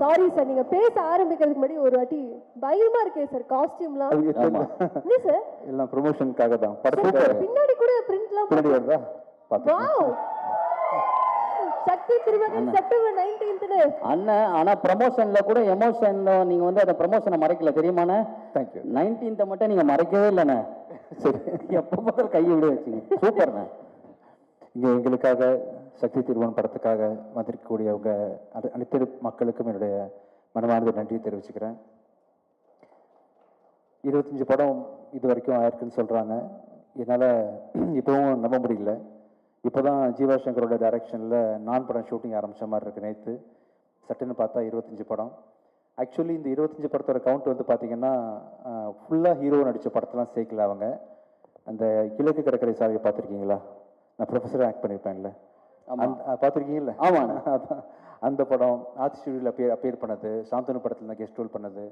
Sorry sir நீங்க பேச ஆரம்பிக்கிறதுக்கு முன்னாடி ஒரு வாட்டி பயமா இருக்கே சார் காஸ்டியூம்லாம் ஆமா. என்ன சார் எல்லாம் ப்ரொமோஷனுக்காக தான் படத்துக்கு பின்னாடி கூட பிரிண்ட்லாம் பின்னாடி வருதா? வாவ் சக்தி திருமகன் செப்டம்பர் நைன்டீன்த்னு அண்ணன் ஆனா ப்ரமோஷன்ல கூட எமோஷன் நீங்க வந்து அந்த ப்ரமோஷனை மறைக்கல தெரியுமாண்ணே தேங்க்யூ நைன்டீன்த்தை மட்டும் நீங்க மறைக்கவே இல்லைண்ணே. சரி. எப்போ பார்த்தாலும் கையை விட வச்சுங்க. சூப்பர்ண்ணே. இங்கே எங்களுக்காக சக்தி திருவன் படத்துக்காக வந்திருக்கக்கூடியவங்க அனை- அனைத்து மக்களுக்கும் என்னுடைய மனமார்ந்த நன்றியை தெரிவிச்சுக்கிறேன். இருபத்தஞ்சி படம் இது வரைக்கும் ஆயிருக்குன்னு சொல்கிறாங்க என்னால் இப்போவும் நம்ப முடியல. இப்போ தான் ஜீவா சங்கரோட டைரக்ஷனில் நான் படம் ஷூட்டிங் ஆரம்பித்த மாதிரி இருக்கு நேற்று சட்டுன்னு பார்த்தா இருபத்தஞ்சி படம். ஆக்சுவலி இந்த இருபத்தஞ்சி படத்தோட கவுண்ட் வந்து பார்த்தீங்கன்னா ஃபுல்லாக ஹீரோ நடித்த படத்தெலாம் சேர்க்கல அவங்க. அந்த கிழக்கு கடற்கரை சாலையை பார்த்துருக்கீங்களா? நான் ப்ரொஃபஸராக ஆக்ட் பண்ணியிருப்பேன்ல பார்த்துருக்கீங்கல்ல? அதான். அந்த படம் ஆர்ட் ஸ்டுடியோவில் அப்பேர் அப்பேர் பண்ணது. சாந்தனு படத்தில் நான் கெஸ்ட் ரோல் பண்ணது.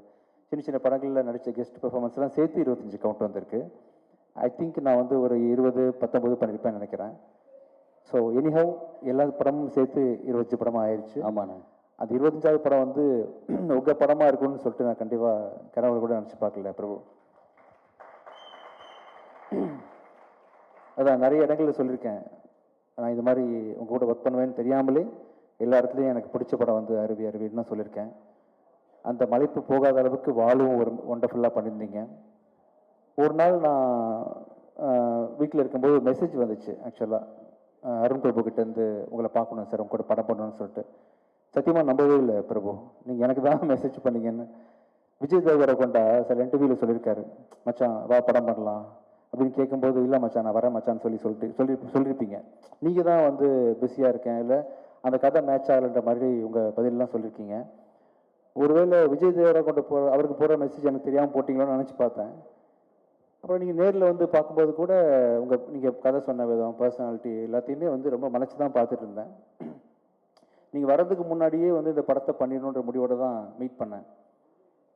சின்ன சின்ன படங்களில் நடித்த கெஸ்ட் பெர்ஃபார்மன்ஸ்லாம் சேர்த்து இருபத்தஞ்சி கவுண்ட் வந்திருக்கு. ஐ திங்க் நான் வந்து ஒரு இருபது பத்தொம்பது பண்ணியிருப்பேன்னு நினைக்கிறேன். ஸோ எனிஹவ் எல்லா படமும் சேர்த்து இருபத்தஞ்சி படமாக ஆயிடுச்சு ஆமாண்ணே. அந்த இருபத்தஞ்சாவது படம் வந்து உங்கள் படமாக இருக்கும்னு சொல்லிட்டு நான் கண்டிப்பாக கனவுல கூட நினச்சி பார்க்கல பிரபு. அதான் நிறைய இடங்களில் சொல்லியிருக்கேன். நான் இது மாதிரி உங்கள் கூட ஒர்க் பண்ணுவேன்னு தெரியாமலே எல்லா இடத்துலையும் எனக்கு பிடிச்ச படம் வந்து அருவி அருவின்னு தான் சொல்லியிருக்கேன். அந்த மலைப்பு போகாத அளவுக்கு வாழும் ஒரு ஒண்டர்ஃபுல்லாக பண்ணியிருந்தீங்க. ஒரு நாள் நான் வீட்டில் இருக்கும்போது ஒரு மெசேஜ் வந்துச்சு ஆக்சுவலாக அருண் பிரபு கிட்டேருந்து உங்களை பார்க்கணும் சார் உங்க கூட படம் பண்ணணும்னு சொல்லிட்டு. சத்தியமாக நம்பவே இல்லை பிரபு. நீங்கள் எனக்கு தான் மெசேஜ் பண்ணீங்கன்னு. விஜய் தேவரை கொண்டா சில இன்டர்வியூவில் சொல்லியிருக்காரு. மச்சான் வா படம் பண்ணலாம். அப்படின்னு கேட்கும்போது இல்லை மச்சான் நான் வரேன் மச்சான்னு சொல்லி சொல்லிட்டு சொல்லி சொல்லியிருப்பீங்க நீங்கள் தான் வந்து பிஸியாக இருக்கேன் இல்லை அந்த கதை மேட்ச் ஆகலைன்ற மாதிரி உங்கள் பதிலெலாம் சொல்லியிருக்கீங்க ஒருவேளை விஜய் தேவரை கொண்டு போகிற அவருக்கு போகிற மெசேஜ் எனக்கு தெரியாமல் போட்டிங்களோன்னு நினச்சி பார்த்தேன். அப்புறம் நீங்கள் நேரில் வந்து பார்க்கும்போது கூட உங்கள் நீங்கள் கதை சொன்ன விதம் பர்சனாலிட்டி எல்லாத்தையுமே வந்து ரொம்ப மலைச்சு தான் பார்த்துட்டு இருந்தேன். நீங்கள் வர்றதுக்கு முன்னாடியே வந்து இந்த படத்தை பண்ணிடணுன்ற முடிவோடு தான் மீட் பண்ணேன்.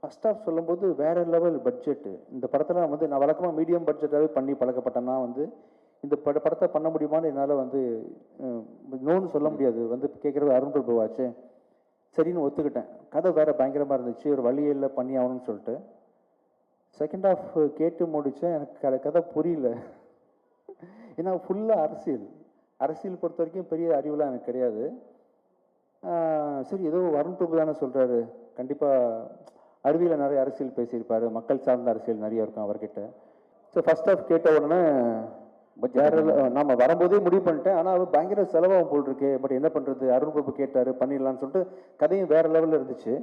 ஃபர்ஸ்ட் ஆஃப் சொல்லும்போது வேறு லெவல் பட்ஜெட்டு இந்த படத்தில் வந்து நான் வழக்கமாக மீடியம் பட்ஜெட்டாகவே பண்ணி பழக்கப்பட்டேன்னா வந்து இந்த பட படத்தை பண்ண முடியுமான்னு என்னால் வந்து நோன்னு சொல்ல முடியாது. வந்து கேட்குறது அருண் பிரபுவாச்சு சரின்னு ஒத்துக்கிட்டேன். கதை வேறு பயங்கரமாக இருந்துச்சு. ஒரு வழியில் பண்ணி ஆகணும்னு சொல்லிட்டு. செகண்ட் ஆஃப் கேட்டு முடித்தேன் எனக்கு க- கதை புரியல. ஏன்னா ஃபுல்லாக அரசியல். அரசியல் பொறுத்த வரைக்கும் பெரிய அறிவுலாம் எனக்கு கிடையாது. சரி ஏதோ வருண் பிரபு தானே சொல்கிறாரு கண்டிப்பாக அறிவியல் நிறைய அரசியல் பேசியிருப்பாரு. மக்கள் சார்ந்த அரசியல் நிறைய இருக்கும் அவர்கிட்ட. ஸோ ஃபர்ஸ்ட் ஹாஃப் கேட்ட உடனே வேற நம்ம வரும்போதே முடிவு பண்ணிட்டேன். ஆனால் அது பயங்கர செலவாகும் போல் இருக்கு பட் என்ன பண்ணுறது அருண் பிரபு கேட்டார் பண்ணிடலாம்னு சொல்லிட்டு கதையும் வேற லெவலில் இருந்துச்சு.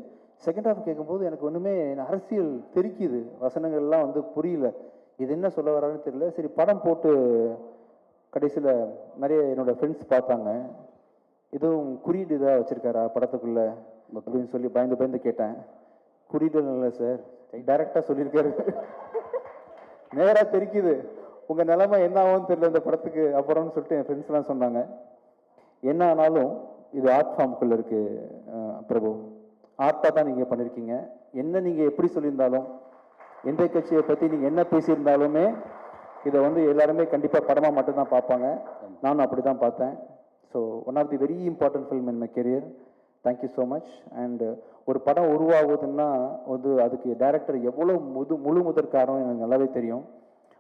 செகண்ட் ஹாஃப் கேட்கும்போது எனக்கு ஒன்றுமே அரசியல் தெரிக்குது. வசனங்கள்லாம் வந்து புரியல. இது என்ன சொல்ல வராருன்னு தெரியல. சரி படம் போட்டு கடைசியில் நிறைய என்னோட ஃப்ரெண்ட்ஸ் பார்த்தாங்க. எதுவும் குறியீடு இதாக வச்சிருக்காரா படத்துக்குள்ள? அப்படின்னு சொல்லி பயந்து பயந்து கேட்டேன். புரிதல் இல்லை சார் டைரக்டாக சொல்லியிருக்காரு. நேராக தெரிக்குது. உங்கள் நிலைமை என்ன ஆகும்னு தெரியல இந்த படத்துக்கு அப்புறம்னு சொல்லிட்டு என் ஃப்ரெண்ட்ஸ்லாம் சொன்னாங்க. என்ன ஆனாலும் இது ஆர்ட் ஃபார்முக்குள்ளே இருக்குது பிரபு. ஆர்ட்டாக தான் நீங்கள் பண்ணியிருக்கீங்க என்ன நீங்கள் எப்படி சொல்லியிருந்தாலும் எந்த கட்சியை பற்றி நீங்கள் என்ன பேசியிருந்தாலுமே இதை வந்து எல்லாருமே கண்டிப்பாக படமாக மட்டும்தான் பார்ப்பாங்க. நானும் அப்படி தான் பார்த்தேன் so one of the very important film in my career thank you so much and ஒரு படம் உருவாகுதுன்னா வந்து அதுக்கு டைரக்டர் எவ்வளோ முது முழு முதற் காரணம் எனக்கு நல்லாவே தெரியும்.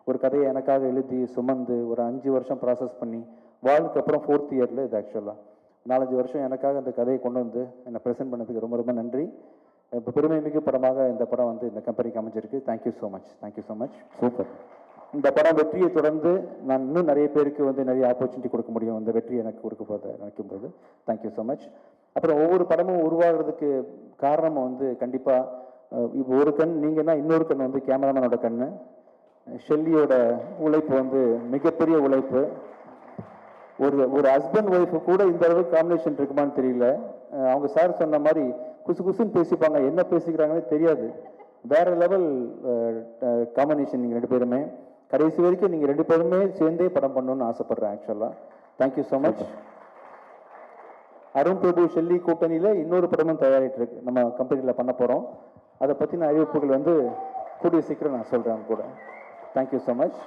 ஒரு கதையை எனக்காக எழுதி சுமந்து ஒரு அஞ்சு வருஷம் ப்ராசஸ் பண்ணி வாழ்க்கு அப்புறம் ஃபோர்த் இயரில் இது ஆக்சுவலாக நாலஞ்சு வருஷம் எனக்காக இந்த கதையை கொண்டு வந்து என்னை ப்ரெசென்ட் பண்ணதுக்கு ரொம்ப ரொம்ப நன்றி. இப்போ பெருமை மிகு படமாக இந்த படம் வந்து இந்த கம்பெனிக்கு அமைஞ்சிருக்கு. Thank you so much thank you so much super இந்த படம் வெற்றியை தொடர்ந்து நான் இன்னும் நிறைய பேருக்கு வந்து நிறைய ஆப்பர்ச்சுனிட்டி கொடுக்க முடியும். இந்த வெற்றி எனக்கு கொடுக்க போத நினைக்கும் போது தேங்க்யூ ஸோ மச் அப்புறம் ஒவ்வொரு படமும் உருவாகிறதுக்கு காரணம் வந்து கண்டிப்பாக இப்போ ஒரு கண் நீங்கன்னா இன்னொரு கண் வந்து கேமராமேனோட கண் ஷெல்லியோட உழைப்பு வந்து மிகப்பெரிய உழைப்பு. ஒரு ஒரு ஹஸ்பண்ட் ஒய்ஃபு கூட இந்த அளவுக்கு காம்பினேஷன் இருக்குமான்னு தெரியல. அவங்க சார் சொன்ன மாதிரி குசு குசுன்னு பேசிப்பாங்க. என்ன பேசிக்கிறாங்கன்னே தெரியாது. வேற லெவல் காம்பினேஷன் நீங்கள் ரெண்டு பேருமே. கடைசி வரைக்கும் நீங்கள் ரெண்டு பேருமே சேர்ந்தே படம் பண்ணணும்னு ஆசைப்படுறேன் ஆக்சுவலாக thank you so much Arun Prabhu Shelly கூட்டணியில் இன்னொரு படமும் தயாரிட்டு இருக்கு. நம்ம கம்பெனியில் பண்ண போகிறோம் அதை பற்றின அறிவிப்புகள் வந்து கூடிய சீக்கிரம் நான் சொல்கிறேன் கூட. தேங்க்யூ ஸோ மச்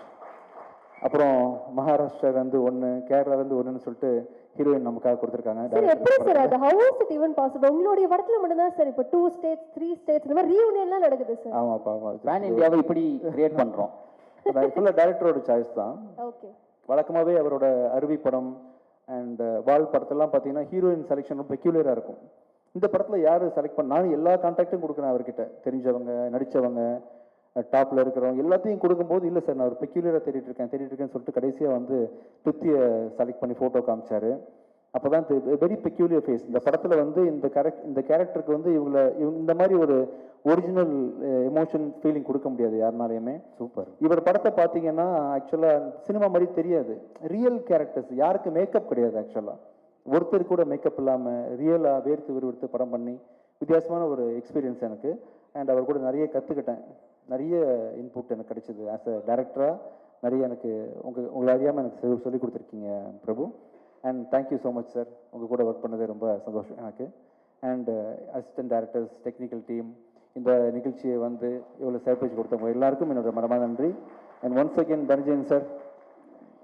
அப்புறம் மகாராஷ்டிராலேருந்து ஒன்று கேரளாலேருந்து ஒன்றுன்னு சொல்லிட்டு ஹீரோயின் நமக்காக கொடுத்துருக்காங்க. சார் எப்படி சார் அது? How is it even possible உங்களுடைய படத்துல மட்டும்தான் சார் இப்போ டூ ஸ்டேட்ஸ் த்ரீ ஸ்டேட்ஸ் இந்த மாதிரி ரீயூனியன்லாம் நடக்குது சார். ஆமாப்பா ஆமாம் பேன் இந்தியாவை இப்படி கிரியேட் பண்றோம். ஃபுல்லாக டேரக்டரோட சாய்ஸ் தான். ஓகே வழக்கமாகவே அவரோட அருவி படம் அண்ட் வால் படத்தெல்லாம் பார்த்தீங்கன்னா ஹீரோயின் செலெக்ஷன் ரொம்ப பெக்யூலராக இருக்கும். இந்த படத்தில் யார் செலக்ட் பண்ண நான் எல்லா கான்டாக்டும் கொடுக்குறேன் அவர்கிட்ட. தெரிஞ்சவங்க நடித்தவங்க டாப்பில் இருக்கிறவங்க எல்லாத்தையும் கொடுக்கும்போது இல்லை சார் நான் ஒரு பெக்யூலராக தேடிட்டு இருக்கேன் தேடிட்டு இருக்கேன்னு சொல்லிட்டு கடைசியாக வந்து பிருத்தியை செலக்ட் பண்ணி ஃபோட்டோ காமிச்சாரு. அப்போ தான் வெரி பெக்யூலியர் ஃபேஸ் இந்த படத்தில் வந்து இந்த கேரக்ட் இந்த கேரக்டருக்கு வந்து இவங்கள இவங்க இந்த மாதிரி ஒரு ஒரிஜினல் எமோஷன் ஃபீலிங் கொடுக்க முடியாது யாருனாலையுமே. சூப்பர் இவர் படத்தை பார்த்தீங்கன்னா ஆக்சுவலாக சினிமா மாதிரி தெரியாது. ரியல் கேரக்டர்ஸ் யாருக்கு மேக்கப் கிடையாது ஆக்சுவலாக ஒருத்தர் கூட மேக்கப் இல்லாமல் ரியலாக வேர்த்து விறுவிறுத்து படம் பண்ணி வித்தியாசமான ஒரு எக்ஸ்பீரியன்ஸ் எனக்கு. அண்ட் அவர் கூட நிறைய கற்றுக்கிட்டேன் நிறைய இன்புட் எனக்கு கிடைச்சிது. ஆஸ் அ டேரக்டராக நிறைய எனக்கு உங்கள் உங்களை அறியாமல் எனக்கு சொல்லி- சொல்லிக் கொடுத்துருக்கீங்க Prabhu. And thank you so much sir உங்கள் கூட ஒர்க் பண்ணது ரொம்ப சந்தோஷம் எனக்கு. And assistant directors technical team இந்த நிகழ்ச்சியை வந்து இவ்வளோ சிறப்பிச்சு கொடுத்தவங்க எல்லாருக்கும் என்னோட மனமான நன்றி. And once again Dhananjayan sir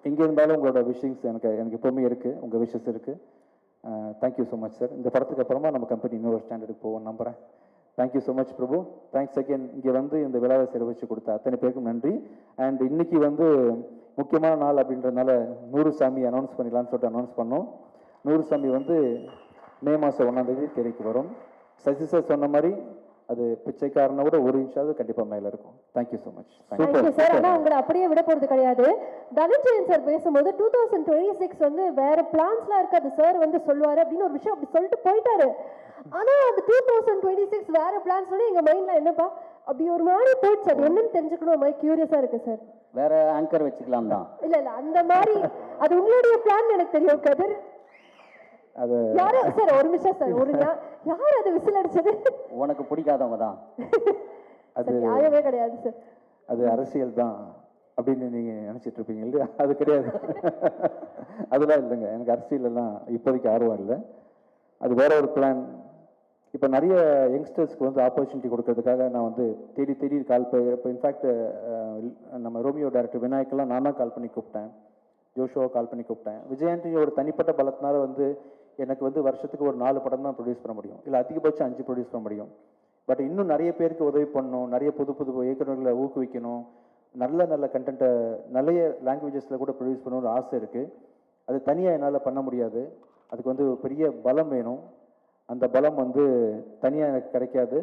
எங்கே இருந்தாலும் உங்களோட விஷயங்ஸ் எனக்கு எனக்கு எப்போவுமே இருக்குது உங்கள் விஷஸ் இருக்குது thank you uh, so much sir இந்த படத்துக்கு அப்புறமா நம்ம கம்பெனி இன்னொரு ஸ்டாண்டர்டுக்கு போவோம் நம்புகிறேன் thank you so much Prabhu. Thanks again இங்கே வந்து இந்த விழாவை சிறப்பிச்சு கொடுத்த அத்தனை பேருக்கும் நன்றி. அண்ட் இன்றைக்கி வந்து முக்கியமான நாள் அப்படின்றதுனால நூறு சாமி அனௌன்ஸ் பண்ணிடலாம்னு சொல்லிட்டு அனௌன்ஸ் பண்ணோம். நூறு சாமி வந்து மே மாதம் ஒன்றாந்தேதி திரைக்கு வரும். சசி சார் சொன்ன மாதிரி அது பிச்சைக்காரனை விட ஒரு இன்ச்சாவது கண்டிப்பாக மேலே இருக்கும். Thank you so much thank you sir ஆனா உங்களை அப்படியே விட போறது கிடையாது. தனஞ்சயன் சார் பேசும்போது டூ தௌசண்ட் டுவெண்ட்டி சிக்ஸ் வந்து வேற பிளான்ஸ்லாம் இருக்காது சார் வந்து சொல்லுவாரு அப்படின்னு ஒரு விஷயம் அப்படி சொல்லிட்டு போயிட்டாரு. ஆனா அது டூ தௌசண்ட் டுவெண்ட்டி சிக்ஸ் வேற பிளான்ஸ் எங்க மைண்ட்ல என்னப்பா? அப்படி ஒரு மாதிரி போயிடுச்சு அது என்னன்னு தெரிஞ்சுக்கணும். மாதிரி கியூரியஸா இருக்கு சார் வேற ஆங்கர் வச்சுக்கலாம் தான். இல்ல இல்ல. அந்த மாதிரி அது உங்களுடைய பிளான் எனக்கு தெரியும் கதிர். அது யாரு? சார் ஒரு நிமிஷம் சார் ஒரு யார் அது விசில் அடிச்சது? உனக்கு பிடிக்காதவங்க தான். அது நியாயமே கிடையாது சார் அது அரசியல் தான் அப்படின்னு நீங்கள் நினச்சிட்டு இருப்பீங்க இல்லையா? அது கிடையாது. அதெல்லாம் இல்லைங்க. எனக்கு அரசியல் எல்லாம் இப்போதைக்கு ஆர்வம் இல்லை. அது வேற ஒரு பிளான் இப்போ நிறைய யங்ஸ்டர்ஸ்க்கு வந்து ஆப்பர்ச்சுனிட்டி கொடுக்கறதுக்காக நான் வந்து தேடி தேடி கால் இப்போ இன்ஃபேக்ட் நம்ம ரோமியோ டேரக்டர் விநாயக்கெல்லாம் நான் தான் கால் பண்ணி கூப்பிட்டேன். ஜோஷோவை கால் பண்ணி கூப்பிட்டேன். விஜயாண்டியோட தனிப்பட்ட பலத்தினால வந்து எனக்கு வந்து வருஷத்துக்கு ஒரு நாலு படம் தான் ப்ரொடியூஸ் பண்ண முடியும். இல்லை அதிகபட்சம் அஞ்சு ப்ரொடியூஸ் பண்ண முடியும். பட் இன்னும் நிறைய பேருக்கு உதவி பண்ணணும். நிறைய புது புது இயக்குநர்களை ஊக்குவிக்கணும். நல்ல நல்ல கண்டென்ட்டை நிறைய லாங்குவேஜஸில் கூட ப்ரொடியூஸ் பண்ணணும்னு ஆசை இருக்குது அது தனியாக என்னால் பண்ண முடியாது. அதுக்கு வந்து ஒரு பெரிய பலம் வேணும். அந்த பலம் வந்து தனியாக எனக்கு கிடைக்காது.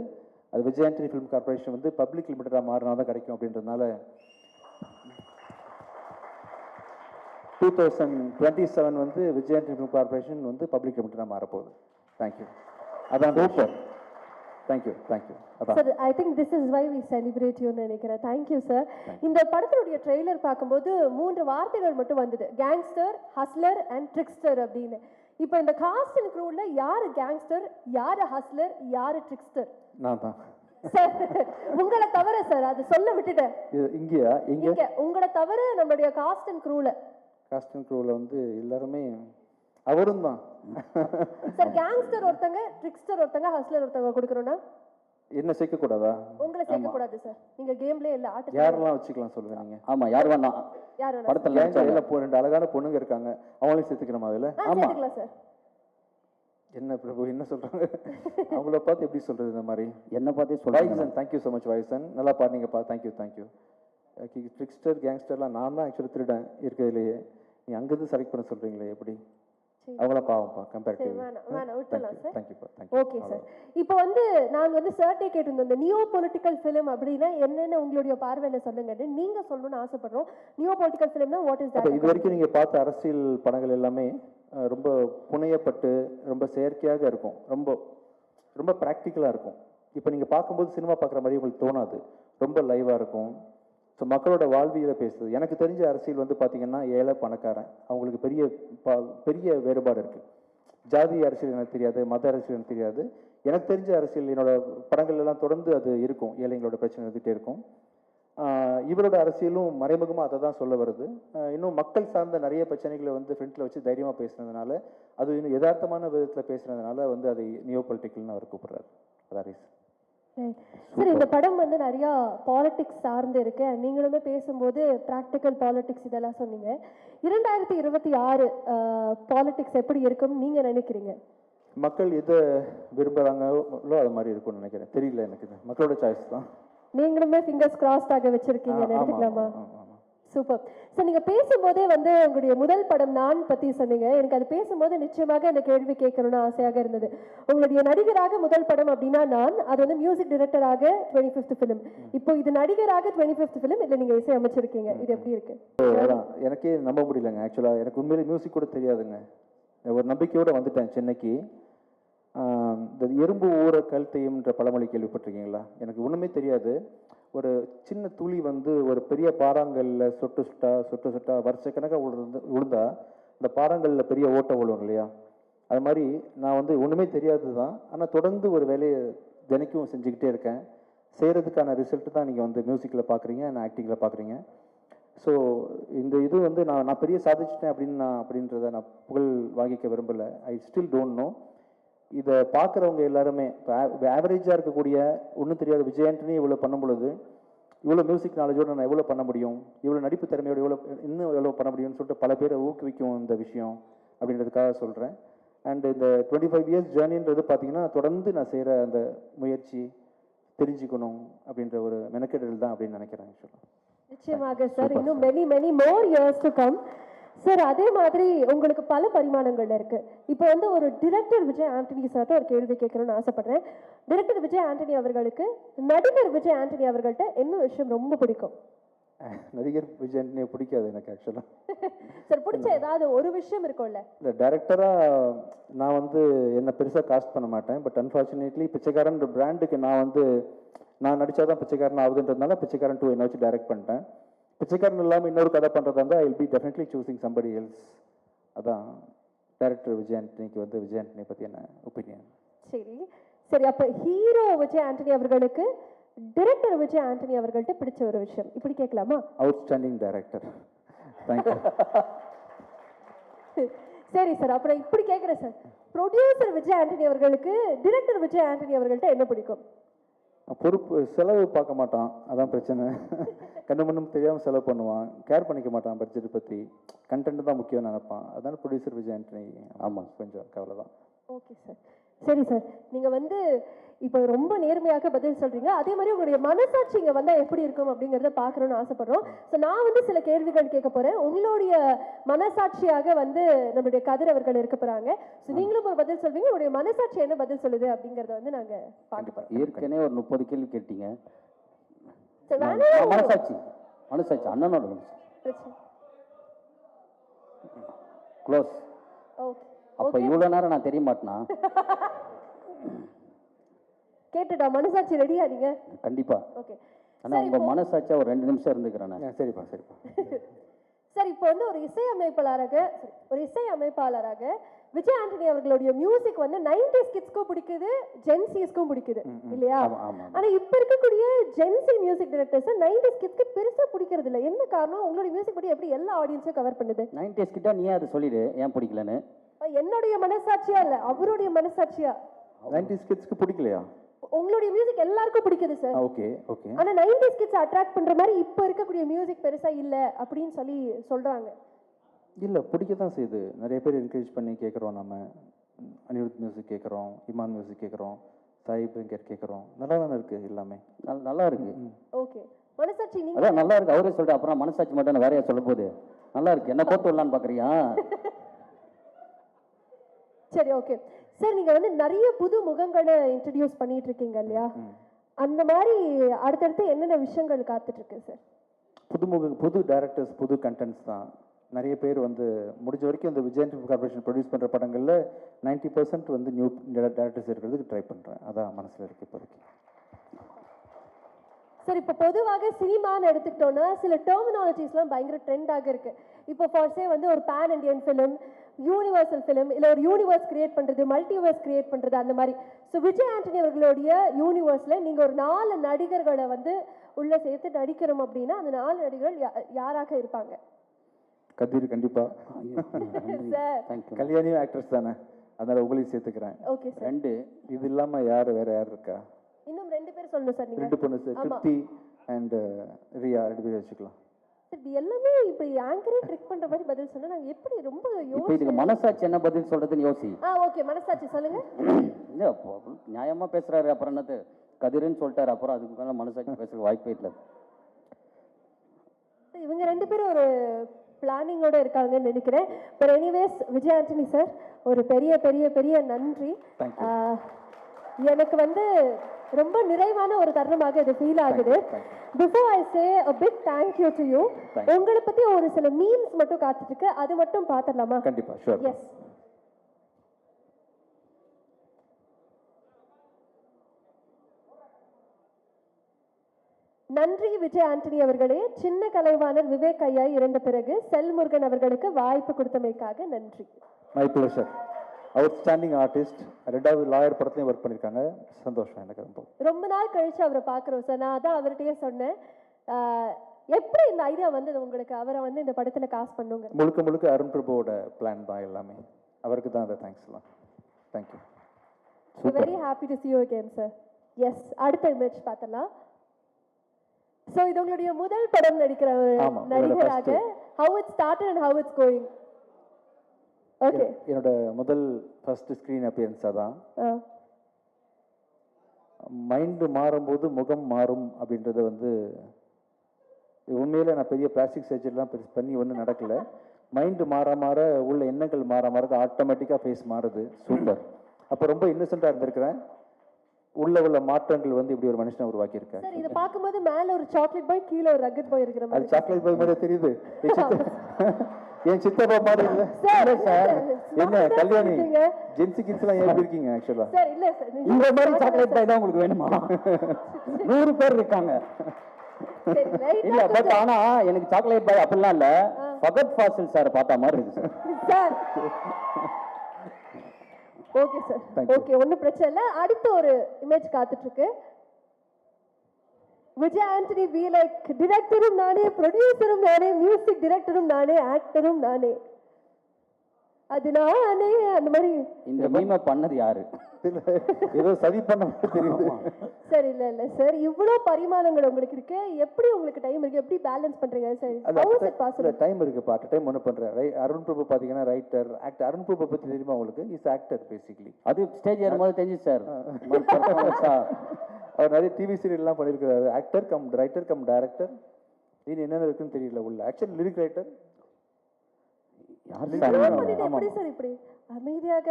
அது விஜயாண்டனி ஃபிலிம் கார்பரேஷன் வந்து பப்ளிக் லிமிட்டடாக மாறினா தான் கிடைக்கும் அப்படின்றதுனால டூ தௌசண்ட் டுவெண்ட்டி செவன் வந்து விஜயாண்டனி ஃபிலிம் கார்பரேஷன் வந்து பப்ளிக் லிமிட்டடாக மாறப்போகுது. தேங்க்யூ அதான் super thank you thank you sir I think this is why we celebrate you நினைக்கிறேன். தேங்க்யூ சார் இந்த படத்தினுடைய ட்ரெய்லர் பார்க்கும்போது மூன்று வார்த்தைகள் மட்டும் வந்தது. கேங்ஸ்டர் ஹஸ்லர் அண்ட் ட்ரிக்ஸ்டர் அப்படின்னு. இப்போ இந்த காஸ்ட் அண்ட் க்ரூவில் யாரு கேங்ஸ்டர் யாரு ஹஸ்லர் யாரு ட்ரிக்ஸ்டர் நான் தான் சார் உங்களை தவிர சார் அது சொல்ல விட்டுட்டேன். இங்கேயா? இங்கே உங்களை தவிர நம்மளுடைய காஸ்ட் அண்ட் க்ரூவில் காஸ்டியூம் க்ரூவில் வந்து எல்லாருமே அவரும் தான் சார் கேங்ஸ்டர் ஒருத்தங்க ட்ரிக்ஸ்டர் ஒருத்தங்க ஹஸ்லர் ஒருத்தங்க கொடுக்கணும்னா? என்ன சேர்க்கக்கூடாதா? உங்களை சேர்க்கக்கூடாது சார் நீங்க கேம்லேயே இல்லை ஆட்டத்தில் யாரெல்லாம் வச்சுக்கலாம் சொல்லுங்க நீங்கள் ஆமா யார் வேணா. யார் வேணா படத்துல. இல்லை போ ரெண்டு அழகான பொண்ணுங்க இருக்காங்க அவங்களையும் சேர்த்துக்கணுமா அதில்? ஆ சேர்த்துக்கலாம் சார் என்ன பிரபு என்ன சொல்கிறாங்க அவங்கள பார்த்து எப்படி சொல்கிறது இந்த மாதிரி? என்ன பார்த்தே சொல்றீங்க? வாய்சன் தேங்க்யூ ஸோ மச் வாய்சன். நல்லா பாடுனீங்கப்பா thank you thank you trickster கேங்ஸ்டர்லாம் நான் தான் ஆக்சுவலி திருடன் இருக்கிறதுலையே நீ அங்கேருந்து செலக்ட் பண்ண சொல்கிறீங்களே எப்படி. அவங்களாம் பாவம்ப்பா கம்பேர் சரி வேணாம் விட்டுலாம் சார் தேங்க்யூப்பா தேங்க்யூ ஓகே சார் இப்போ வந்து நாங்க வந்து சர்ட்டே கேட்டிருந்தோம் இந்த நியோ பொலிட்டிக்கல் ஃபிலிம் அப்படின்னா என்னென்ன உங்களுடைய பார்வையில சொல்லுங்கன்னு நீங்க சொல்லணும்னு ஆசைப்படுறோம். நியோ பொலிட்டிக்கல் ஃபிலிம்னா வாட் இஸ் தட் இது வரைக்கும் நீங்கள் பார்த்த அரசியல் படங்கள் எல்லாமே ரொம்ப புனையப்பட்டு ரொம்ப செயற்கையாக இருக்கும். ரொம்ப ரொம்ப ப்ராக்டிக்கலாக இருக்கும். இப்போ நீங்கள் பார்க்கும்போது சினிமா பார்க்குற மாதிரி உங்களுக்கு தோணாது. ரொம்ப லைவாக இருக்கும். ஸோ மக்களோட வாழ்வியலை பேசுது எனக்கு தெரிஞ்ச அரசியல் வந்து பார்த்திங்கன்னா ஏழை பணக்காரன். அவங்களுக்கு பெரிய பெரிய வேறுபாடு இருக்குது ஜாதி அரசியல் எனக்கு தெரியாது மத அரசியல் எனக்கு தெரியாது. எனக்கு தெரிஞ்ச அரசியல் என்னோட படங்கள் எல்லாம் தொடர்ந்து அது இருக்கும். ஏழைங்களோட பிரச்சனை இருந்துகிட்டே இருக்கும். இவரோட அரசியலும் மறைமுகமாக அதை தான் சொல்ல வருது. இன்னும் மக்கள் சார்ந்த நிறைய பிரச்சனைகளை வந்து ஃப்ரண்ட்டில் வச்சு தைரியமாக பேசுனதுனால அது இன்னும் யதார்த்தமான விதத்தில் பேசுனதுனால வந்து அதை நியோ பொலிட்டிக்கல்னு அவர் கூப்பிட்றாரு. அதான் ரீசன் சார் இந்த படம் வந்து நிறைய பாலிடிக்ஸ் சார்ந்து இருக்கு. நீங்களுமே பேசும்போது ப்ராக்டிக்கல் பாலிடிக்ஸ் இதெல்லாம் சொன்னீங்க. இரண்டாயிரத்தி இருபத்தி ஆறு பாலிடிக்ஸ் எப்படி இருக்கும்னு நீங்க நினைக்கிறீங்க? மக்கள் எதை விரும்புகிறாங்களோ அது மாதிரி இருக்கும்னு நினைக்கிறேன். தெரியல எனக்கு. மக்களோட சாய்ஸ் தான். நீங்களுமே ஃபிங்கர்ஸ் கிராஸ்ட் ஆக வச்சிருக்கீங்க. எடுத்துக்கலாமா ஆமா. சூப்பர் சார் நீங்க பேசும்போதே வந்து உங்களுடைய முதல் படம் நான் பத்தி சொன்னீங்க. எனக்கு அது பேசும்போது நிச்சயமாக இந்த கேள்வி கேட்கணும்னு ஆசையாக இருந்தது. உங்களுடைய நடிகராக முதல் படம் அப்படின்னா நான் அது வந்து மியூசிக் டிரெக்டராக டுவெண்ட்டி ஃபிஃப்த் ஃபிலிம் இப்போ இது நடிகராக டுவெண்ட்டி ஃபிஃப்த் ஃபிலிம் இல்லை நீங்க இசை அமைச்சிருக்கீங்க. இது எப்படி இருக்கு? அதான் எனக்கே நம்ப முடியலங்க ஆக்சுவலாக எனக்கு உண்மையிலே மியூசிக் கூட தெரியாதுங்க. ஒரு நம்பிக்கையோட வந்துட்டேன் சென்னைக்கு. இந்த எறும்பு ஊற கல் தெய்யம்ன்ற பழமொழி கேள்விப்பட்டிருக்கீங்களா? எனக்கு ஒன்றுமே தெரியாது. ஒரு சின்ன துளி வந்து ஒரு பெரிய பாறாங்கல்ல சொட்டு சுட்டா சொட்டு சுட்டா வருஷக்கணக்காக விழுந்து விழுந்தா இந்த பாறாங்கல்ல பெரிய ஓட்டை விழும் இல்லையா? அது மாதிரி நான் வந்து ஒன்றுமே தெரியாது தான் ஆனால் தொடர்ந்து ஒரு வேலையை தினைக்கும் செஞ்சுக்கிட்டே இருக்கேன். செய்கிறதுக்கான ரிசல்ட் தான் நீங்கள் வந்து மியூசிக்கில் பார்க்குறீங்க நான் ஆக்டிங்கில் பார்க்குறீங்க ஸோ இந்த இது வந்து நான் நான் பெரிய சாதிச்சிட்டேன் அப்படின்னு நான் அப்படின்றத நான் புகழ் வாங்கிக்க விரும்பலை. ஐ ஸ்டில் டோன்ட் நோ இதை பார்க்குறவங்க எல்லாருமே இப்போ ஆவரேஜாக இருக்கக்கூடிய ஒன்றும் தெரியாத விஜய் ஆண்டனி இவ்வளோ பண்ணும் பொழுது இவ்வளோ மியூசிக் நாலேஜோட நான் எவ்வளோ பண்ண முடியும்? இவ்வளோ நடிப்பு திறமையோட எவ்வளோ இன்னும் எவ்வளோ பண்ண முடியும்னு சொல்லிட்டு பல பேரை ஊக்குவிக்கும் இந்த விஷயம் அப்படின்றதுக்காக சொல்கிறேன் அண்ட் இந்த டுவெண்ட்டி ஃபைவ் இயர்ஸ் ஜேர்னின்றது பார்த்தீங்கன்னா தொடர்ந்து நான் செய்கிற அந்த முயற்சி தெரிஞ்சுக்கணும் அப்படின்ற ஒரு மெனக்கெடல் தான் அப்படின்னு நினைக்கிறேன் நிச்சயமாக சார் இன்னும் many many more years to come sir அதே மாதிரி உங்களுக்கு பல பரிமாணங்கள் இருக்கு. இப்போ வந்து ஒரு டிரெக்டர் விஜய் ஆண்டனி சார்ட்ட ஒரு கேள்வி கேட்கணும்னு ஆசைப்படுறேன். டிரெக்டர் விஜய் ஆண்டனி அவர்களுக்கு நடிகர் விஜய் ஆண்டனி அவர்கள்ட்ட என்ன விஷயம் ரொம்ப பிடிக்கும்? நடிகர் விஜய் ஆண்டனியை பிடிக்காது எனக்கு ஆக்சுவலாக சார் பிடிச்ச ஏதாவது ஒரு விஷயம் இருக்கும்ல? இல்லை டேரக்டராக நான் வந்து என்னை பெருசாக காஸ்ட் பண்ண மாட்டேன். பட் அன்ஃபார்ச்சுனேட்லி பிச்சைக்காரன் பிராண்டுக்கு நான் வந்து நான் நடித்தா தான் பிச்சைக்காரன் ஆகுதுன்றதுனால பிச்சைக்காரன் டூ என்ன வச்சு டைரக்ட் பண்ணிட்டேன். பிச்சைக்காரன் இல்லாமல் இன்னொரு கதை பண்ணுறதா இருந்தால் I be definitely choosing somebody else அதான் டேரக்டர் விஜய் ஆண்டனிக்கு வந்து விஜய் ஆண்டனி பற்றி என்ன ஒப்பீனியன் சரி. சரி அப்ப ஹீரோ விஜய் ஆண்டனி அவர்களுக்கு டிரெக்டர் விஜய் ஆண்டனி அவர்கள்ட்ட பிடிச்ச ஒரு விஷயம். இப்படி கேட்கலாமா? அவுட்ஸ்டாண்டிங் டைரக்டர் சரி சார் அப்புறம் இப்படி கேட்குறேன் சார் ப்ரொடியூசர் விஜய் ஆண்டனி அவர்களுக்கு டிரெக்டர் விஜய் ஆண்டனி அவர்கள்ட்ட என்ன பிடிக்கும்? பொறுப்பு செலவு பார்க்க மாட்டான். அதான் பிரச்சனை. கண்ணு மண்ணும் தெரியாமல் செலவு பண்ணுவான். கேர் பண்ணிக்க மாட்டான் பட்ஜெட் பற்றி கண்டென்ட் தான் முக்கியம் நினைப்பான். அதனால ப்ரொடியூசர் விஜய் ஆண்டனி? ஆமாம். கொஞ்சம் கவலை தான் ஓகே சார் சரி சார் நீங்க வந்து இப்போ ரொம்ப நேர்மையாக பதில் சொல்றீங்க. அதே மாதிரி உங்களுடைய மனசாட்சி இங்க வந்தா எப்படி இருக்கும் அப்படிங்கறத பார்க்கணும்னு ஆசைப்படுறோம். ஸோ நான் வந்து சில கேள்விகள் கேட்க போறேன். உங்களுடைய மனசாட்சியாக வந்து நம்மளுடைய கதிர் அவர்கள் இருக்க போறாங்க. ஸோ நீங்களும் ஒரு பதில் சொல்வீங்க. உங்களுடைய மனசாட்சி என்ன பதில் சொல்லுது அப்படிங்கறத வந்து நாங்க பார்க்க ஏற்கனவே ஒரு முப்பது கேள்வி கேட்டீங்க. மனசாட்சி மனசாட்சி அண்ணனோட மனசாட்சி. Close okay. அப்போ இவ்வளோ நேரம் நான் தெரிய மாட்டேனா? கேட்டுட்டா மனசாட்சி ரெடியா நீங்க? கண்டிப்பா. ஓகே ஆனால் உங்கள் மனசாட்சியா ஒரு ரெண்டு நிமிஷம் இருந்துக்கிறேன் சரிப்பா சரிப்பா. சார் இப்போ வந்து ஒரு இசை அமைப்பாளராக ஒரு இசை அமைப்பாளராக விஜய் ஆண்டனி அவர்களுடைய மியூசிக் வந்து நைன்டிஸ் கிட்ஸ்க்கும் பிடிக்குது ஜென்சிஸ்க்கும் பிடிக்குது இல்லையா? ஆனா இப்ப இருக்கக்கூடிய Gen Z music directors nineties கிட்ஸ்க்கு பெருசா பிடிக்கிறது இல்ல. என்ன காரணம்? உங்களுடைய மியூசிக் படி எப்படி எல்லா ஆடியன்ஸையும் கவர் பண்ணுது? நைன்டிஸ் கிட்ட நீ அது சொல்லிடு? ஏன் பிடிக்கலன்னு? என்னுடைய மனசாட்சியா இல்ல அவருடைய மனசாட்சியா? நைன்டி ஸ்கிட்ஸ்க்கு பிடிக்கலையா? உங்களுடைய மியூசிக் எல்லாருக்கும் பிடிக்குது சார் ஓகே ஓகே ஆனா நைன்டிஸ் கிட்ஸ் அட்ராக்ட் பண்ற மாதிரி இப்ப இருக்கக்கூடிய மியூசிக் பெருசா இல்ல அப்படின்னு சொல்லி சொல்றாங்க. இல்லை பிடிக்க தான் செய்யுது. நிறைய பேர் என்கரேஜ் பண்ணி கேட்குறோம் நம்ம. அனிருத் மியூசிக் கேட்குறோம் இமான் மியூசிக் கேட்குறோம் சாய் பெங்கர் கேட்குறோம் நல்லா தானே இருக்குது எல்லாமே? நல்- நல்லா இருக்கு. ஓகே மனசாட்சி நீங்க அதான் நல்லா இருக்கு. அவரே சொல்லிட்டு அப்புறம் மனசாட்சி மட்டும் வேறையா சொல்ல போகுது? நல்லா இருக்கு. என்ன போட்டு விடலான்னு பார்க்குறியா சரி ஓகே சார் நீங்க வந்து நிறைய புது முகங்களை இன்ட்ரடியூஸ் பண்ணிட்டு இருக்கீங்க இல்லையா அந்த மாதிரி அடுத்தடுத்து என்னென்ன விஷயங்கள் காத்துட்டு இருக்கு சார் புதுமுக புது டேரக்டர்ஸ் புது கண்டென்ட்ஸ் தான். நிறைய பேர் வந்து முடிஞ்ச வரைக்கும் இந்த விஜய் கார்பரேஷன் ப்ரொடியூஸ் பண்ணுற படங்களில் 90% பர்சன்ட் வந்து நியூ டேரக்டர்ஸ் இருக்கிறதுக்கு ட்ரை பண்ணுறேன் அதான் மனசில் இருக்கு இப்போதைக்கு. சார் இப்போ பொதுவாக சினிமான்னு எடுத்துக்கிட்டோம்னா சில டெர்மினாலஜிஸ்லாம் பயங்கர ட்ரெண்டாக இருக்கு. இப்போ ஃபார்ஸே வந்து ஒரு pan Indian film universal film இல்லை ஒரு யூனிவர்ஸ் கிரியேட் பண்ணுறது மல்டிவர்ஸ் கிரியேட் பண்ணுறது அந்த மாதிரி. ஸோ விஜய் ஆண்டனி அவர்களுடைய யூனிவர்ஸில் நீங்கள் ஒரு நாலு நடிகர்களை வந்து உள்ளே சேர்த்து நடிக்கணும் அப்படின்னா அந்த நாலு நடிகர்கள் யா- யாராக இருப்பாங்க? கதிர் கண்டிப்பாக கல்யாணியும் ஆக்ட்ரஸ் தானே. அதனால் உங்களையும் சேர்த்துக்கிறேன். ஓகே சார் ரெண்டு இது இல்லாமல் யார் வேற யார் இருக்கா? இன்னும் ரெண்டு பேர் சொல்லணும் சார் நீங்க. ரெண்டு பொண்ணு சார். திருப்தி அண்ட் ரியா ரெண்டு பேரும் வச்சுக்கலாம். இது எல்லாமே இப்படி ஆங்கரே ட்ரிக் பண்ற மாதிரி பதில் சொன்னா நாங்க எப்படி ரொம்ப இப்போ இதுக்கு மனசாட்சி என்ன பதில் சொல்றதுன்னு யோசி. ஆ ஓகே மனசாட்சி சொல்லுங்க. இல்ல நியாயமா பேசுறாரு அப்புறம் என்னது? கதிருன்னு சொல்லிட்டாரு அப்புறம் அதுக்கு மேல மனசாட்சி பேசுற வாய்ப்பே இல்லை. இவங்க ரெண்டு பேரும் ஒரு பிளானிங்கோட இருக்காங்கன்னு நினைக்கிறேன். But anyways Vijay Antony sir ஒரு பெரிய பெரிய பெரிய நன்றி. Thank. ஆஹ், எனக்கு வந்து ரொம்ப நிறைவான ஒரு தருணமாக இது ஃபீல் ஆகுது. Before I say big thank you to you Thank உங்களை பத்தி ஒரு சில மீம்ஸ் மட்டும் காத்துட்டு இருக்கு அது மட்டும் பார்த்துடலாமா கண்டிப்பா ஷூர் எஸ் நன்றி விஜய் ஆண்டனி அவர்களே. சின்ன கலைவாணர் விவேக் ஐயா இறந்த பிறகு செல்முருகன் அவர்களுக்கு வாய்ப்பு கொடுத்தமைக்காக நன்றி. மை ப்ளஷர் அவுட்ஸ்டாண்டிங் ஆர்டிஸ்ட் ரெண்டாவது லாயர் படத்துலையும் ஒர்க் பண்ணியிருக்காங்க சந்தோஷம் எனக்கு ரொம்ப. ரொம்ப நாள் கழிச்சு அவரை பார்க்குறோம் சார் நான் அதான் அவர்கிட்டயே சொன்னேன். எப்படி இந்த ஐடியா வந்தது உங்களுக்கு? அவரை வந்து இந்த படத்துல காசு பண்ணுங்க. முழுக்க முழுக்க அருண் பிரபுவோட பிளான் தான் எல்லாமே. அவருக்கு தான் அதை தேங்க்ஸ்லாம் thank you very happy to see you again sir yes அடுத்த இமேஜ் பார்த்தலாம் ஸோ இது உங்களுடைய முதல் படம் நடிக்கிற நடிகராக how it started and how it's going okay என்னோட முதல் ஃபர்ஸ்ட் ஸ்க்ரீன் அப்பியரன்ஸாக தான் மைண்டு மாறும்போது முகம் மாறும் அப்படின்றத வந்து உண்மையில நான் பெரிய பிளாஸ்டிக் சர்ஜரிலாம் பெருசு பண்ணி ஒன்றும் நடக்கல. மைண்டு மாற மாற உள்ள எண்ணங்கள் மாற மாற ஆட்டோமேட்டிக்காக ஃபேஸ் மாறுது. சூப்பர் அப்போ ரொம்ப இன்னசென்ட்டாக இருந்திருக்கிறேன். உள்ள உள்ள மாற்றங்கள் வந்து இப்படி ஒரு மனுஷனை உருவாக்கியிருக்கேன் சார் இதை பார்க்கும்போது மேல ஒரு சாக்லேட் பாய் கீழே ஒரு ரக்கட் பாய் இருக்கிற அது மாதிரி சாக்லேட் பாய் மாதிரி தெரியுது. என் சித்த- என் சித்தப்பா மாதிரி இல்லை. சார் என்ன கல்யாணி. ஜென்சி கிட்ஸ்லாம் ஏன் இருக்கீங்க ஆக்சுவலாக சார் இல்ல சார் இந்த மாதிரி சாக்லேட் பாய் தான் உங்களுக்கு வேணுமா? நூறு பேர் இருக்காங்க. இல்ல பட் ஆனா எனக்கு சாக்லேட் பாய் அப்படிலாம் இல்ல. ஃபகத் ஃபாசில் சார் பார்த்த மாதிரி இருக்கு சார் ஓகே சார். ஓகே ஒன்றும் பிரச்சனை இல்லை. அடுத்த ஒரு இமேஜ் காத்துட்டு இருக்கு விஜய் ஆண்டனி பி லைக் டிரெக்டரும் நானே ப்ரொடியூசரும் நானே மியூசிக் டிரெக்டரும் நானே ஆக்டரும் நானே. அது நானே அந்த மாதிரி. இந்த மீமை பண்ணது யாரு? ஏதோ சரி பண்ண தெரியுது. சார் இல்ல இல்ல. சார் இவ்வளோ பரிமாணங்கள் உங்களுக்கு இருக்கு. எப்படி உங்களுக்கு டைம் இருக்கு? எப்படி பேலன்ஸ் பண்றீங்க? சார் டைம் இருக்கு. பார்ட் டைம் ஒன்று பண்றேன். ரை அருண் பிரபு பார்த்தீங்கன்னா ரைட்டர் ஆக்டர் அருண் பிரபு பத்தி தெரியுமா உங்களுக்கு? இஸ் ஆக்டர் பேசிக்கலி அது ஸ்டேஜ் ஏறும்போது தெரிஞ்சு சார் அவர் நிறைய டிவி சீரியல்லாம் பண்ணியிருக்கிறாரு. Actor cum writer cum director இது என்னென்ன இருக்குன்னு தெரியல உள்ள. ஆக்சுவலி லிரிக் ரைட்டர் எப்படி சார் இப்படி அமைதியாக?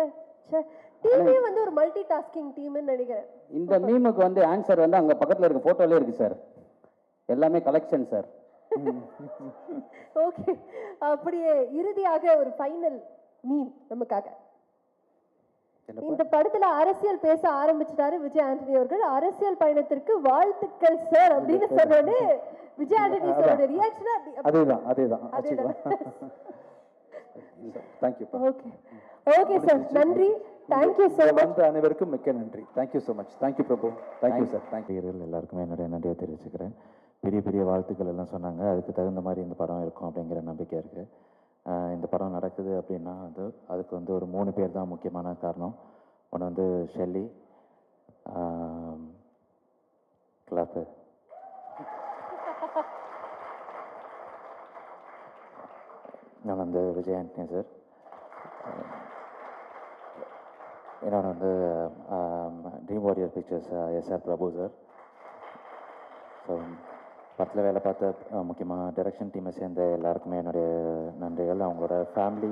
டீமே வந்து ஒரு மல்டி டாஸ்கிங் டீம்னு நினைக்கிறேன். இந்த மீமுக்கு வந்து ஆன்சர் வந்து அங்க பக்கத்துல இருக்க போட்டோல இருக்கு சார் எல்லாமே கலெக்ஷன் சார் ஓகே அப்படியே இறுதியாக ஒரு ஃபைனல் மீம் நமக்காக. இந்த படத்துல அரசியல் பேச ஆரம்பிச்சிட்டாரு விஜய் ஆண்டனி அவர்கள். அரசியல் பயணத்திற்கு வாழ்த்துக்கள் சார் அப்படின்னு சொன்னோடனே விஜய் ஆண்டனி சாரோட ரியாக்ஷன் அதே தான் அதே தான் அதேதான். Thank you okay okay sir நன்றி தேங்க்யூ மச் வந்த அனைவருக்கும் மிக்க நன்றி thank you so much thank you Prabhu thank you sir thank you நடிகர்கள் எல்லாருக்குமே என்னுடைய நன்றியை தெரிவிச்சுக்கிறேன். பெரிய பெரிய வாழ்த்துக்கள் எல்லாம் சொன்னாங்க. அதுக்கு தகுந்த மாதிரி இந்த படம் இருக்கும் அப்படிங்கிற நம்பிக்கை இருக்குது இந்த படம் நடக்குது அப்படின்னா அது அதுக்கு வந்து ஒரு மூணு பேர் தான் முக்கியமான காரணம். ஒன்று வந்து ஷெல்லி கிளாப்பு நான் வந்து விஜய் ஆண்டனி சார் இன்னொன்று வந்து dream warrior pictures S R Prabhu sir. So படத்தில் வேலை பார்த்த முக்கியமாக டைரக்ஷன் டீமை சேர்ந்த எல்லாருக்குமே என்னுடைய நன்றிகள். அவங்களோட ஃபேமிலி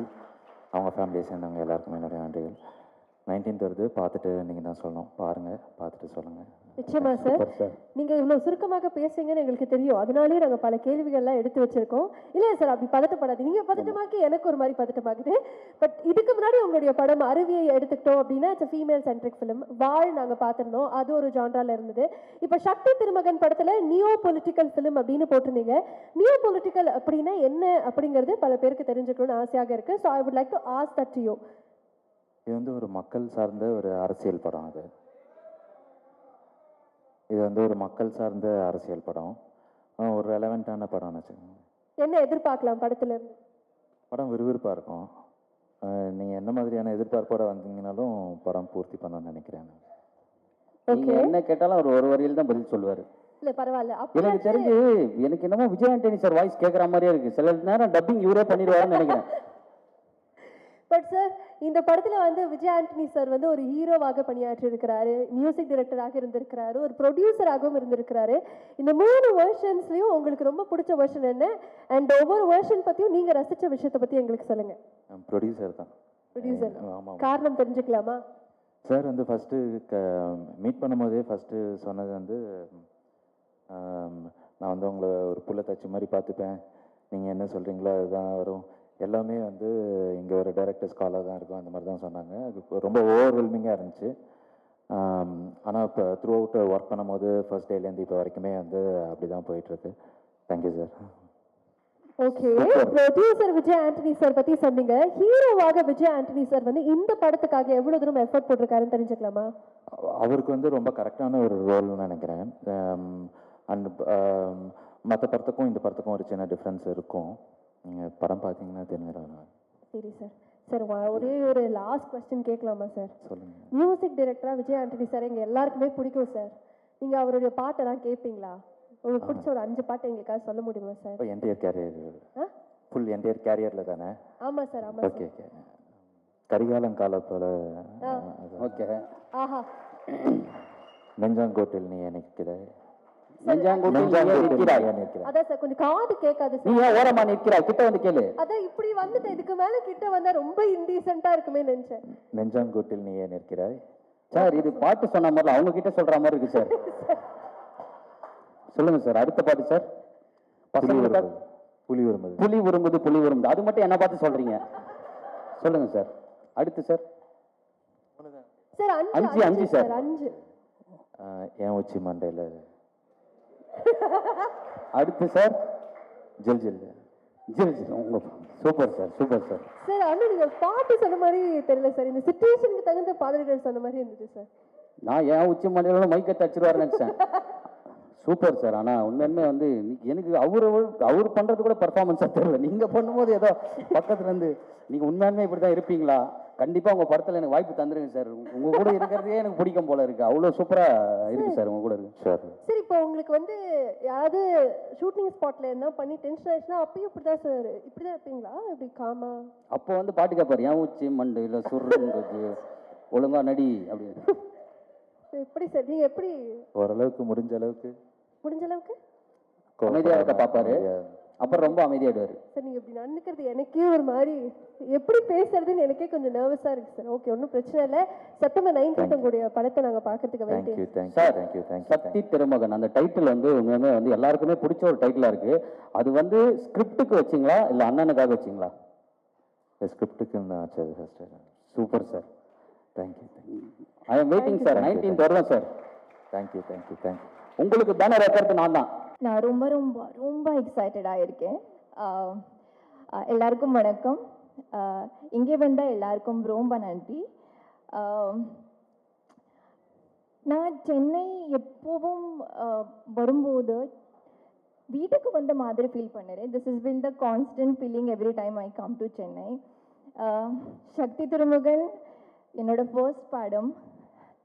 அவங்க ஃபேமிலியை சேர்ந்தவங்க எல்லாருக்குமே என்னுடைய நன்றிகள். நைன்டீன்த் வருது. பார்த்துட்டு நீங்கள் தான் சொல்லணும். பாருங்கள் பார்த்துட்டு சொல்லுங்கள் நிச்சயமா சார். நீங்க இவ்வளவு சுருக்கமாக பேசுங்கன்னு எங்களுக்கு தெரியும். அதனாலேயே நாங்க பல கேள்விகள்லாம் எடுத்து வச்சிருக்கோம். இல்ல சார் அப்படி பதட்டப்படாது நீங்க பதட்டமாக்கி எனக்கு ஒரு மாதிரி பதட்டமாகுது. பட் இதுக்கு முன்னாடி உங்களுடைய படம் அருவியை எடுத்துக்கிட்டோம் அப்படின்னா இட்ஸ் ஃபீமேல் சென்ட்ரிக் ஃபிலிம் வாழ் நாங்க பார்த்திருந்தோம். அது ஒரு ஜான்ரால இருந்தது. இப்ப சக்தி திருமகன் படத்துல நியோ பொலிட்டிக்கல் ஃபிலிம் அப்படின்னு போட்டிருந்தீங்க. நியோ பொலிட்டிக்கல் அப்படின்னா என்ன அப்படிங்கிறது பல பேருக்கு தெரிஞ்சுக்கணும்னு ஆசையாக இருக்கு. So I would like to ask that you இது வந்து ஒரு மக்கள் சார்ந்த ஒரு அரசியல் படம் அது. இது வந்து ஒரு மக்கள் சார்ந்த அரசியல் படம். ஒரு ரெலவெண்ட்டான படம்னு வச்சுக்கோங்க என்ன எதிர்பார்க்கலாம் படத்துல? படம் விறுவிறுப்பாக இருக்கும். நீங்கள் என்ன மாதிரியான எதிர்பார்ப்போட வந்தீங்கனாலும் படம் பூர்த்தி பண்ணணும்னு நினைக்கிறேன் Okay. என்ன கேட்டாலும் அவர் ஒரு வரியில் தான் பதில் சொல்லுவாரு. இல்ல பரவாயில்ல. எனக்கு தெரிஞ்சு எனக்கு என்னமோ விஜய் ஆண்டனி சார் வாய்ஸ் கேட்குற மாதிரியே இருக்கு. சில நேரம் டப்பிங் இவரே பண்ணிடுவாருன்னு நினைக்கிறேன். பட் சார் இந்த படத்துல வந்து விஜய் ஆண்டனி சார் வந்து ஒரு ஹீரோவாக பணியாற்றி இருக்கிறாரு மியூசிக் டைரக்டராக இருந்திருக்கிறாரு ஒரு ப்ரொடியூசராகவும் இருந்திருக்கிறாரு. இந்த மூணு வெர்ஷன்ஸ்லயும் உங்களுக்கு ரொம்ப பிடிச்ச வெர்ஷன் என்ன? அண்ட் ஒவ்வொரு வெர்ஷன் பத்தியும் நீங்க ரசிச்ச விஷயத்தை பத்தி எங்களுக்கு சொல்லுங்க. ப்ரொடியூசர் தான். ப்ரொடியூசர் ஆமாம் காரணம் தெரிஞ்சுக்கலாமா? சார் வந்து ஃபஸ்ட்டு க மீட் பண்ணும்போதே ஃபஸ்ட்டு சொன்னது வந்து நான் வந்து உங்களை ஒரு புள்ள தச்சு மாதிரி பார்த்துப்பேன். நீங்கள் என்ன சொல்கிறீங்களோ அதுதான் வரும். எல்லாமே வந்து இங்கே ஒரு டைரக்டர்ஸ் காலாக தான் இருக்கும் அந்த மாதிரி தான் சொன்னாங்க. அது ரொம்ப ஓவர்வெல்மிங்காக இருந்துச்சு. ஆனால் இப்போ த்ரூ அவுட் ஒர்க் பண்ணும்போது ஃபர்ஸ்ட் டேலேருந்து இப்போ வரைக்குமே வந்து அப்படி தான் போயிட்டுருக்கு thank you sir okay producer Vijay Antony sir பத்தி சொன்னீங்க. ஹீரோவாக விஜய் ஆண்டனி சார் வந்து இந்த படத்துக்காக எவ்வளவு தூரம் எஃபர்ட் போட்டிருக்காருன்னு தெரிஞ்சுக்கலாமா? அவருக்கு வந்து ரொம்ப கரெக்டான ஒரு ரோல்னு நினைக்கிறேன். அண்ட் மற்ற படத்துக்கும் இந்த படத்துக்கும் ஒரு சின்ன டிஃப்ரென்ஸ் இருக்கும். நீங்கள் படம் பார்த்தீங்கன்னா தெரிஞ்சிடும் சரி சார் சார் ஒரே ஒரு லாஸ்ட் கொஸ்டின் கேட்கலாமா சார் சொல்லுங்கள் மியூசிக் டைரக்டரா விஜய் ஆண்டனி சார் எங்க எல்லாருக்குமே பிடிக்கும் சார் நீங்க அவருடைய பாட்டெல்லாம் கேட்பீங்களா உங்களுக்கு பிடிச்ச ஒரு அஞ்சு பாட்டு எங்களுக்காக சொல்ல முடியுமா சார் இப்போ என்டையர் கேரியர் ஆ? ஃபுல் என்டையர் கேரியரில் தானே? ஆமா சார் ஆமா ஓகே ஓகே கரிகாலம் கால போல ஆ. ஓகே ஆஹா. நெஞ்சாங்கோட்டில் நீ நிற்கிற நெஞ்சாங்கூட்டில் கொஞ்சம் காது கேட்காது நீ சார் ஏன் ஓரமா நிற்கிறாய் கிட்ட வந்து கேளு அதான் இப்படி வந்துட்டு இதுக்கு மேல கிட்ட வந்தா ரொம்ப இன்டீசென்ட்டா இருக்குமே நினைச்சேன் நெஞ்சாங்கோட்டில் நீ ஏன் நிற்கிறாய் சார் இது பாட்டு சொன்ன மாதிரி அவங்க கிட்ட சொல்ற மாதிரி இருக்கு சார் சொல்லுங்க சார் அடுத்த பாட்டு சார் புலி உருமுது புலி உருமுது புலி உரும்புது புலி உரும்புது அது மட்டும் என்ன பார்த்து சொல்றீங்க. சொல்லுங்க சார் அடுத்து சார் சார் அஞ்சு, அஞ்சு சார். அஞ்சு என் உச்சி மண்டையில் அடுத்து சார் ஜில் ஜில். ஜில் ஜில் உங்க super sir super sir. Sir ஆனா நீங்க பாட்டு சொன்ன மாதிரி தெரியல சார். இந்த சுச்சுவேஷனுக்கு தகுந்த பாடல்கள் சொன்ன மாதிரி இருந்துச்சு சார். நான் ஏன் உச்சி மண்டையில மைக்கை தச்சிருவாருன்னு நினைச்சேன். Super sir. ஆனா உண்மையுமே வந்து எனக்கு அவரு அவர் பண்றது கூட பர்ஃபார்மன்ஸா தெரியல. நீங்க பண்ணும்போது ஏதோ பக்கத்துல இருந்து நீங்க உண்மையாலுமே இப்படி தான் இருப்பீங்களா? கண்டிப்பா உங்க படத்துல எனக்கு வாய்ப்பு தந்துருங்க சார். உங்க கூட இருக்கிறதே எனக்கு பிடிக்கும் போல இருக்கு. அவ்வளவு சூப்பரா இருக்கு சார். உங்க கூட இருக்கு. ஷோர் சரி இப்போ உங்களுக்கு வந்து யாராவது ஷூட்டிங் ஸ்பாட்ல இருந்தா பண்ணி டென்ஷன் ஆயிடுச்சுன்னா அப்பயும் இப்படிதான் சார் இப்படிதான் இருப்பீங்களா? இப்படி காமா? அப்போ வந்து பாட்டு கேட்பாரு ஏன் உச்சி மண்டு இல்ல சுருங்கிறது ஒழுங்கா நடி அப்படின்னு. எப்படி சார் நீங்க எப்படி? ஓரளவுக்கு முடிஞ்ச அளவுக்கு. முடிஞ்ச அளவுக்கு? அமைதியா இருக்க பாப்பாரு. அமைதியா. அப்புறம் ரொம்ப அமைதியாயிடுவாரு. சார் நீங்க இப்படி நடந்துக்கிறது எனக்கே ஒரு மாதிரி எப்படி பேசுறதுன்னு எனக்கே கொஞ்சம் நர்வஸா இருக்கு சார் ஓகே ஒன்றும் பிரச்சனை இல்லை. செப்டம்பர் நைன்டீன்த் உங்களுடைய படத்தை நாங்க பார்க்கறதுக்கு thank you thank you sir thank you thank you Sakthi Thirumagan அந்த டைட்டில் வந்து உண்மையுமே வந்து எல்லாருக்குமே பிடிச்ச ஒரு டைட்டிலா இருக்கு. அது வந்து ஸ்கிரிப்டுக்கு வச்சிங்களா இல்ல அண்ணனுக்காக வச்சிங்களா? ஸ்கிரிப்டுக்கு நான் வச்சது first super sir thank you thank you I am waiting sir nineteenth வருவேன் sir thank you thank you thank you உங்களுக்கு பேனர் வைக்கிறது நான் தான். நான் ரொம்ப ரொம்ப ரொம்ப எக்ஸைட்டடாக இருக்கேன் எல்லாருக்கும் வணக்கம். இங்கே வந்த எல்லாருக்கும் ரொம்ப நன்றி. நான் சென்னை எப்போவும் வரும்போது வீட்டுக்கு வந்த மாதிரி ஃபீல் பண்ணுறேன். This is been the constant feeling every time I come to Chennai Sakthi துறைமுகன் என்னோட ஃபர்ஸ்ட் படம்.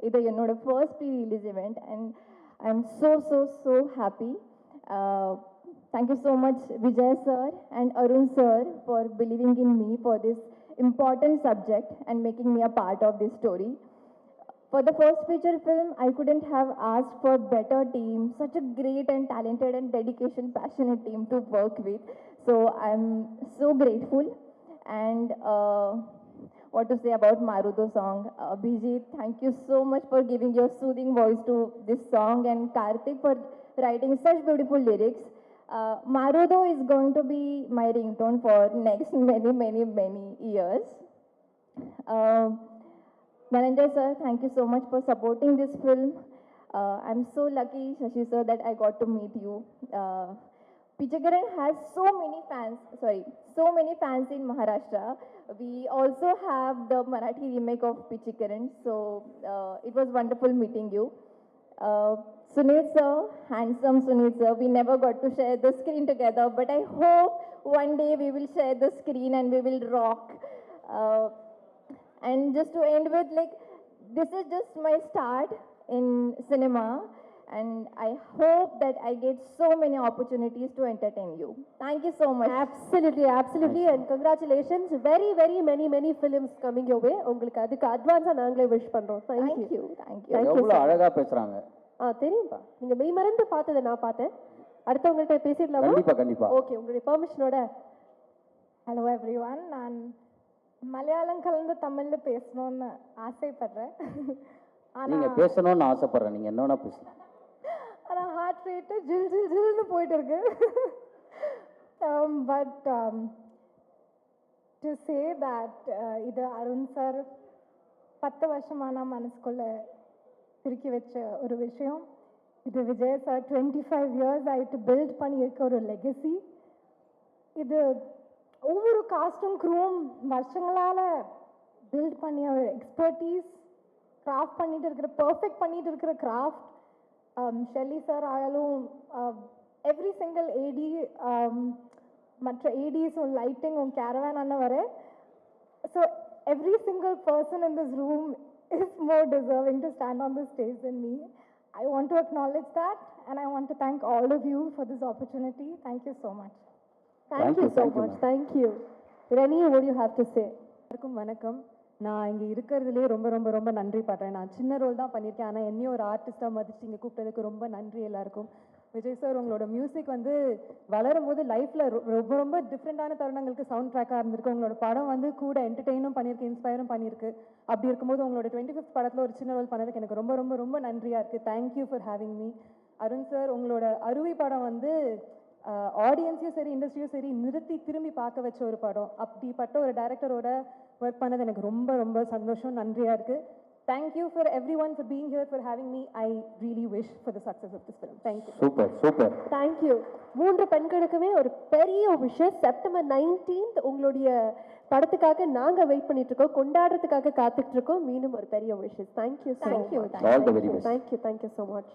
இது என்னோட first pre release event and I am so so so happy Uh, thank you so much, Vijay sir and Arun sir, for believing in me for this important subject and making me a part of this story. For the first feature film, I couldn't have asked for better team, such a great and talented and dedication, passionate team to work with. So I'm so grateful. And uh, what to say about Marudu song. Uh, thank you so much for giving your soothing voice to this song and Karthik for writing such beautiful lyrics. Uh, Marudo is going to be my ringtone for next many, many, many years. Uh, sir, thank you so much for supporting this film. Uh, I'm so lucky, Shashi sir, that I got to meet you. Uh, has so many fans, sorry, so many fans in Maharashtra. We also have the Marathi remake of Pichakaran, so uh, it was wonderful meeting you. Uh, Sunil sir, handsome Sunil sir, we never got to share the screen together, but I hope one day we will share the screen and we will rock. Uh, and just to end with, like, this is just my start. in cinema and I hope that I get so many opportunities to entertain you. Thank you so much. absolutely absolutely and congratulations very very many many films coming your way உங்களுக்கு அதுக்கு அட்வான்ஸா நாங்களே wish பண்றோம் thank Thank you you. Thank you. Thank you எவ்வளோ so much. அழகா பேசுறாங்க ஆ தெரியும்பா நீங்க மெய் மறந்து பார்த்ததை நான் பார்த்தேன் அடுத்தவங்கள்ட்ட பேசிடலாமா கண்டிப்பா கண்டிப்பா ஓகே உங்களுடைய பெர்மிஷனோட ஹலோ எவ்ரி ஒன் நான் மலையாளம் கலந்து தமிழில் பேசணும்னு ஆசைப்படுறேன் நீங்க பேசணும்னு ஆசைப்படுறேன் நீங்க என்ன வேணா பேசலாம் ரேட்டு ஜில் ஜில் ஜில்னு போயிட்டு இருக்கு but um, to say um, that uh, இது அருண் சார் பத்து வருஷமாக நான் மனசுக்குள்ளே திருக்கி வச்ச ஒரு விஷயம். இது Vijay sir twenty five years ஆகிட்டு பில்ட் பண்ணியிருக்க ஒரு லெகசி இது ஒவ்வொரு காஸ்டும் க்ரூவும் வருஷங்களால் பில்ட் பண்ணிய ஒரு எக்ஸ்பர்டீஸ் கிராஃப்ட் பண்ணிட்டு இருக்கிற பர்ஃபெக்ட் பண்ணிட்டு இருக்கிற craft Shelley sir ஆயாலும் every single ஏடி மற்ற ஏடிஸும் லைட்டிங்கும் கேரவேன் அண்ணன் வர so every single person in this room is more deserving to stand on the stage than me. I want to acknowledge that and I want to thank all of you for this opportunity. Thank you so much. thank Thank you you, so thank you, much thank you Rani what do you have to say எல்லாருக்கும் வணக்கம் நான் இங்கே இருக்கிறதுலே ரொம்ப ரொம்ப ரொம்ப நன்றி படுறேன் நான் சின்ன ரோல் தான் பண்ணியிருக்கேன். ஆனால் என்னையும் ஒரு ஆர்டிஸ்ட்டாக மதிச்சு இங்கே கூப்பிட்டதுக்கு ரொம்ப நன்றி எல்லாருக்கும். விஜய் சார் உங்களோட மியூசிக் வந்து வளரும் போது லைஃப்பில் ரொம்ப ரொம்ப டிஃப்ரெண்ட்டான தருணங்களுக்கு சவுண்ட் ட்ராக்காக இருந்திருக்கு. உங்களோட படம் வந்து கூட என்டர்டெயினும் பண்ணியிருக்கு இன்ஸ்பயரும் பண்ணியிருக்கு. அப்படி இருக்கும்போது உங்களோட டுவெண்ட்டி ஃபிஃப்த் படத்தில் ஒரு சின்ன ரோல் பண்ணதுக்கு எனக்கு ரொம்ப ரொம்ப ரொம்ப நன்றியாக இருக்குது thank you for having me Arun sir உங்களோட அருவி படம் வந்து ஆடியன்ஸையும் சரி இண்டஸ்ட்ரியும் சரி நிறுத்தி திரும்பி பார்க்க வச்ச ஒரு படம். அப்படிப்பட்ட ஒரு டேரக்டரோட ஒர்க் பண்ணது எனக்கு ரொம்ப ரொம்ப சந்தோஷம். நன்றியாக இருக்குது thank you for everyone for being here for having me I really wish for the success of this film thank you super super thank you. மூன்று பெண்களுக்குமே ஒரு பெரிய விஷயம் செப்டம்பர் நைன்டீன்த் உங்களுடைய படத்துக்காக நாங்க வெயிட் பண்ணிட்டு இருக்கோம். கொண்டாடுறதுக்காக காத்துட்டு இருக்கோம். மீண்டும் ஒரு பெரிய விஷயம் thank you Thank you, thank All the very best. Thank you thank you so much